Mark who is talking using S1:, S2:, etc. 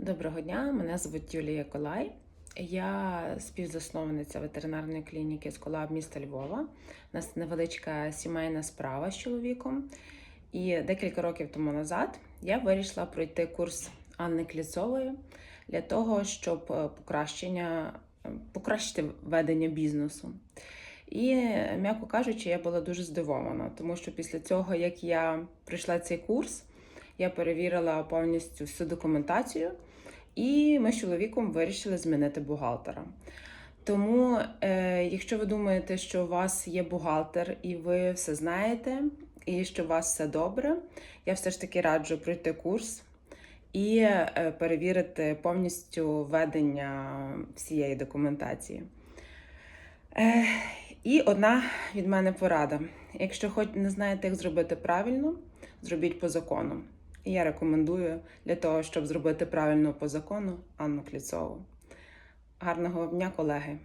S1: Доброго дня, мене звуть Юлія Колай. Я співзасновниця ветеринарної клініки Сколаб міста Львова. У нас невеличка сімейна справа з чоловіком. І декілька років тому назад я вирішила пройти курс Анни Кліцової для того, щоб е, покращення, е, покращити ведення бізнесу. І, м'яко кажучи, я була дуже здивована, тому що після цього, як я пройшла цей курс, я перевірила повністю всю документацію, і ми з чоловіком вирішили змінити бухгалтера. Тому, е, якщо ви думаєте, що у вас є бухгалтер і ви все знаєте, і що у вас все добре, я все ж таки раджу пройти курс і е, перевірити повністю ведення всієї документації. Е, і одна від мене порада. Якщо хоч не знаєте, як зробити правильно, зробіть по закону. І я рекомендую для того, щоб зробити правильно по закону Анну Кліцову. Гарного дня, колеги!